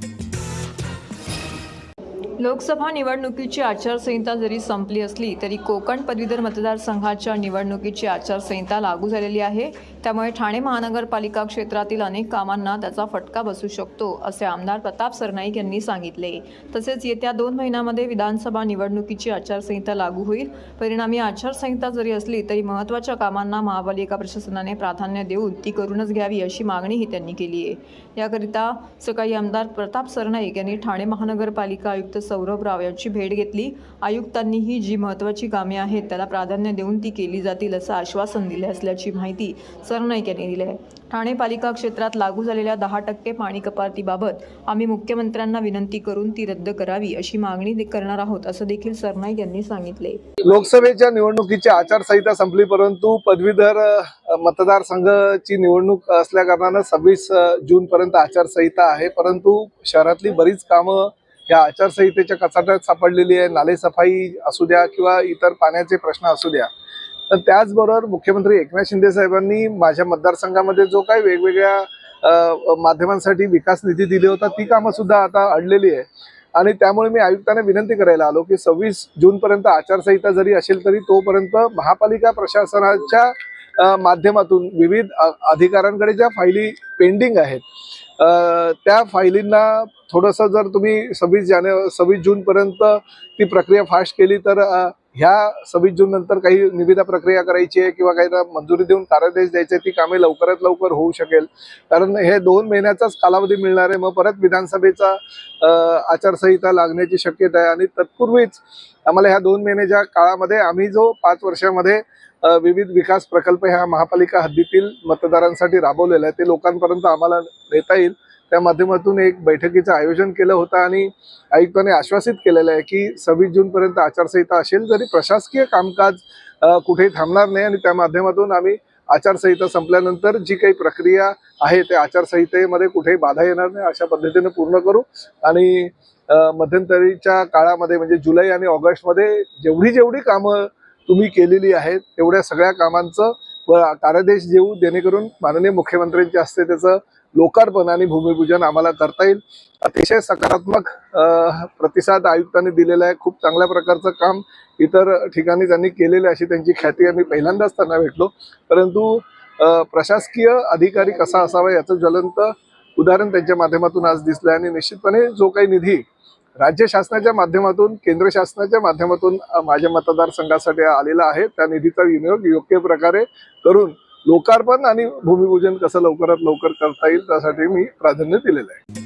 Thank you. Lok Sabha निवडणुकीची आचारसंहिता जरी संपली असली तरी कोकण पदवीधर मतदारसंघाच्या निवडणुकीची आचारसंहिता लागू झालेली आहे. त्यामुळे ठाणे महानगरपालिका क्षेत्रातील अनेक कामांना त्याचा फटका बसू शकतो असे आमदार प्रताप सरनाईक यांनी सांगितले. तसेच येत्या दोन महिन्यामध्ये विधानसभा निवडणुकीची आचारसंहिता लागू होईल. परिणामी आचारसंहिता जरी असली तरी महत्त्वाच्या कामांना महापालिका प्रशासनाने प्राधान्य देऊन ती करूनच घ्यावी अशी मागणीही त्यांनी केली आहे. याकरिता सकाळी आमदार प्रताप सरनाईक यांनी ठाणे महानगरपालिका आयुक्त सौरभ राव यांची भेट घेतली. आयुक्तांनीही जी महत्त्वाची कामे आहेत त्याला प्राधान्य देऊन ती केली जातील असं आश्वासन दिले असल्याची माहिती सरनाईक यांनी दिली आहे. ठाणे पालिका क्षेत्रात लागू झालेल्या दहा टक्के पाणी कपातीबाबत आम्ही मुख्यमंत्र्यांना विनंती करून ती रद्द करावी अशी मागणी करणार आहोत असं देखील सरनाईक यांनी सांगितले. लोकसभेच्या निवडणुकीची आचारसंहिता संपली परंतु पदवीधर मतदारसंघाची निवडणूक असल्या कारणानं सव्वीस जून पर्यंत आचारसंहिता आहे. परंतु शहरातली बरीच कामं या आचारसंहितेच्या कचाट्यात सापडलेली आहे नाले सफाई असू द्या किंवा इतर पाण्याचे प्रश्न असू द्या. तर त्याचबरोबर मुख्यमंत्री एकनाथ शिंदे साहेबांनी माझ्या मतदारसंघामध्ये जो काही वेगवेगळ्या माध्यमांसाठी विकास निधी दिली होता ती कामं सुद्धा आता अडलेली आहे. आणि त्यामुळे मी आयुक्तांना विनंती करायला आलो की सव्वीस जूनपर्यंत आचारसंहिता जरी असेल तरी तोपर्यंत महापालिका प्रशासनाच्या माध्यमातून विविध अधिकाऱ्यांकडे ज्या फायली पेंडिंग आहेत त्या फायलींना थोडंसं जर तुम्ही सव्वीस जाने सव्वीस जूनपर्यंत ती प्रक्रिया फास्ट केली तर ह्या सव्वीस जून नंतर काही निविदा प्रक्रिया करायची आहे किंवा काही मंजुरी देऊन कार्यादेश द्यायचे ती कामे लवकरात लवकर होऊ शकेल. कारण हे दोन महिन्याचाच कालावधी मिळणार आहे. मग परत विधानसभेचा आचारसंहिता लागण्याची शक्यता आहे. आणि तत्पूर्वीच आम्हाला ह्या दोन महिन्याच्या काळामध्ये आम्ही जो पाच वर्षामध्ये विविध विकास प्रकल्प ह्या महापालिका हद्दीतील मतदारांसाठी राबवलेला आहे ते लोकांपर्यंत आम्हाला नेता येईल. त्या माध्यमातून एक बैठकीचं आयोजन केलं होतं आणि आयुक्तांनी आश्वासित केलेलं आहे की सव्वीस जूनपर्यंत आचारसंहिता असेल तरी प्रशासकीय कामकाज कुठेही थांबणार नाही आणि त्या माध्यमातून आम्ही आचारसंहिता संपल्यानंतर जी काही प्रक्रिया आहे त्या आचारसंहितेमध्ये कुठेही बाधा येणार नाही अशा पद्धतीने पूर्ण करू. आणि मध्यंतरीच्या काळामध्ये म्हणजे जुलै आणि ऑगस्टमध्ये जेवढी जेवढी कामं तुम्ही केलेली आहेत तेवढ्या सगळ्या कामांचं व कार्यादेश देऊ जेणेकरून माननीय मुख्यमंत्र्यांच्या हस्ते त्याचं लोकार्पण आणि भूमिपूजन आम्हाला करता येईल. अतिशय सकारात्मक प्रतिसाद आयुक्तांनी दिलेला आहे. खूप चांगल्या प्रकारचं काम इतर ठिकाणी त्यांनी केलेले अशी त्यांची ख्याती आम्ही पहिल्यांदाच त्यांना भेटलो. परंतु प्रशासकीय अधिकारी कसा असावा याचं ज्वलंत उदाहरण त्यांच्या माध्यमातून आज दिसलं आणि निश्चितपणे जो काही निधी राज्य शासनाच्या माध्यमातून केंद्र शासनाच्या माध्यमातून माझ्या मतदारसंघासाठी आलेला आहे. त्या निधीचा विनियोग योग्य प्रकारे करून लोकार्पण आणि भूमिपूजन कसं लवकरात लवकर करता येईल त्यासाठी मी प्राधान्य दिलेलं आहे.